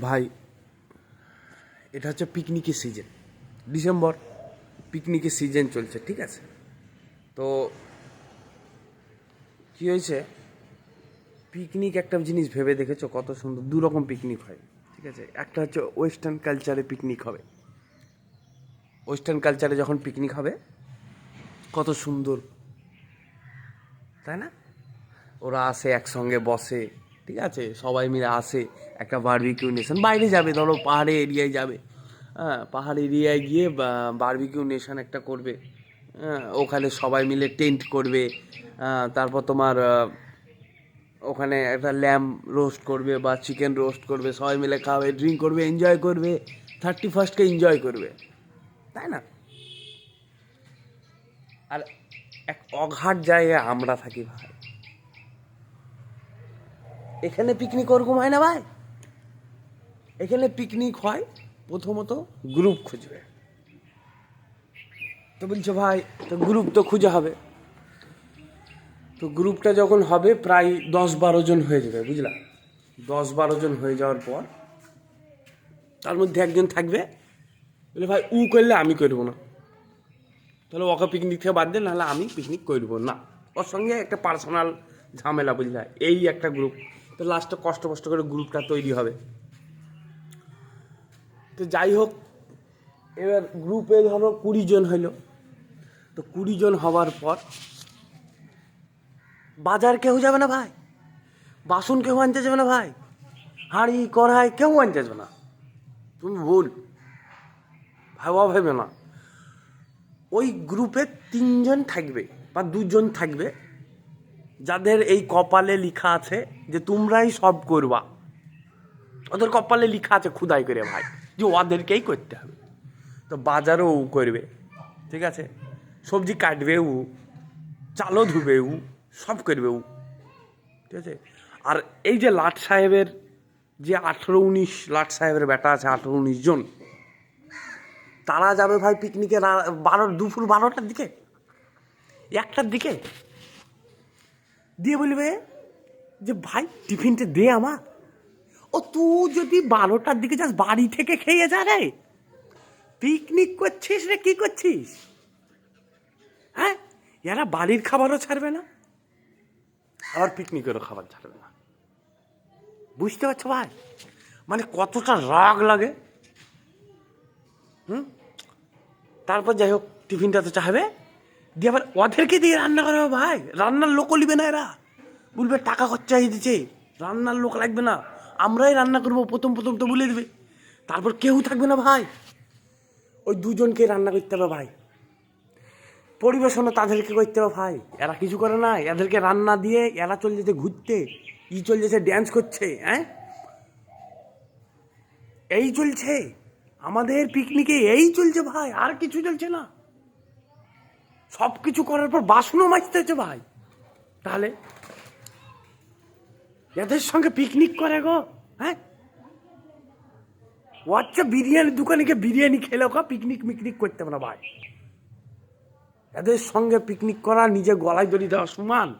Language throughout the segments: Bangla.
ভাই, এটা হচ্ছে পিকনিকের সিজন ডিসেম্বর পিকনিকের সিজন চলছে, ঠিক আছে? তো কী হয়েছে? পিকনিক একটা জিনিস ভেবে দেখেছ? কত সুন্দর দু রকম পিকনিক হয়, ঠিক আছে? একটা হচ্ছে ওয়েস্টার্ন কালচারে পিকনিক হবে। ওয়েস্টার্ন কালচারে যখন পিকনিক হবে, কত সুন্দর, তাই না? ওরা আসে, একসঙ্গে বসে ঠিক আছে? সবাই মিলে আসে একটা বারবিকিউ নেশন বাইরে যাবে ধরো পাহাড়ে এরিয়ায় যাবে। হ্যাঁ পাহাড় এরিয়ায় গিয়ে বারবিকিউ নেশন একটা করবে। হ্যাঁ ওখানে সবাই মিলে টেন্ট করবে। হ্যাঁ, তারপর তোমার ওখানে একটা ল্যাম্প রোস্ট করবে বা চিকেন রোস্ট করবে। সবাই মিলে খাবে ড্রিঙ্ক করবে এনজয় করবে। থার্টি ফার্স্টকে এনজয় করবে। তাই না? আর এক অঘাট জায়গায় আমরা থাকি ভাই। এখানে পিকনিক ওরকম হয় না ভাই? এখানে পিকনিক হয়, প্রথমত গ্রুপ খুঁজবে। তো বলছো, ভাই, তো গ্রুপ তো খুঁজে হবে। তো গ্রুপটা যখন হবে, প্রায় দশ বারো জন হয়ে যাবে, বুঝলা? দশ বারো জন হয়ে যাওয়ার পর, তার মধ্যে একজন থাকবে। বলে, ভাই, উ করলে আমি করব না। তাহলে ওকে পিকনিক থেকে বাদ দে, নাহলে আমি পিকনিক করব না। ওর সঙ্গে একটা পার্সোনাল ঝামেলা, বুঝলা? এই একটা গ্রুপ তো লাস্টে কষ্ট কষ্ট করে গ্রুপটা তৈরি হবে। তো যাই হোক, এবার গ্রুপে ধরো কুড়ি জন হইল। তো কুড়ি জন হওয়ার পর বাজার কেউ যাবে না ভাই। বাসন কেউ আনতে যাবে না ভাই। হাঁড়ি, কড়াই কেউ আনতে যাবে না। তুমি ভুল। ভাবা ভেবে না। ওই গ্রুপে তিনজন থাকবে বা দুজন থাকবে। যাদের এই কপালে লিখা আছে যে তোমরাই সব করবা, ওদের কপালে লিখা আছে খুদাই করে ভাই, যে ওদেরকেই করতে হবে। তো বাজারও ও করবে, ঠিক আছে? সবজি কাটবে ও চালও ধুবে ও সব করবে ও ঠিক আছে? আর এই যে লাট সাহেবের যে আঠেরো উনিশ, লাট সাহেবের বেটা আছে আঠেরো উনিশ জন, তারা যাবে ভাই পিকনিকে বারো, দুপুর বারোটার দিকে? একটার দিকে? দিয়ে বলবে যে ভাই টিফিনটা দে আমার। ও তুই যদি বারোটার দিকে যাস বাড়ি থেকে খেয়ে যা রে। পিকনিক করছিস রে কি করছিস? হ্যাঁ? এরা বাড়ির খাবারও ছাড়বে না। আর পিকনিকেরও খাবার ছাড়বে না। বুঝতে পারছ ভাই? মানে কতটা রাগ লাগে। হুম? তারপর যাই হোক টিফিনটা তো চাইবে। দিয়ে আবার ওদেরকে দিয়ে রান্না করাবে ভাই। রান্নার লোকও নিবে না এরা। বলবে, টাকা খরচা হয়ে দিচ্ছে রান্নার লোক লাগবে না। আমরাই রান্না করব, প্রথম প্রথম তো বলে দেবে। তারপর কেউ থাকবে না ভাই। ওই দুজনকে রান্না করতে হবে ভাই। পরিবেশনও তাদেরকে করতে হবে ভাই। এরা কিছু করে না। এদেরকে রান্না দিয়ে এরা চলে যেতে ঘুরতে। ই চলে যেতে ড্যান্স করছে হ্যাঁ? এই চলছে। আমাদের পিকনিকে এই চলছে ভাই। আর কিছু চলছে না। সব কিছু করার পর বাসনও মাজতে হচ্ছে ভাই। তাহলে এদের সঙ্গে পিকনিক করে গো হ্যাঁ? ও আচ্ছা বিরিয়ানির দোকানে গিয়ে বিরিয়ানি খেলে গো পিকনিক মিকনিক করতে না ভাই। এদের সঙ্গে পিকনিক করা, নিজে গলায় দড়ি দেওয়া সমান।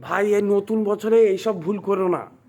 ভাই, এই নতুন বছরে এইসব ভুল করো না।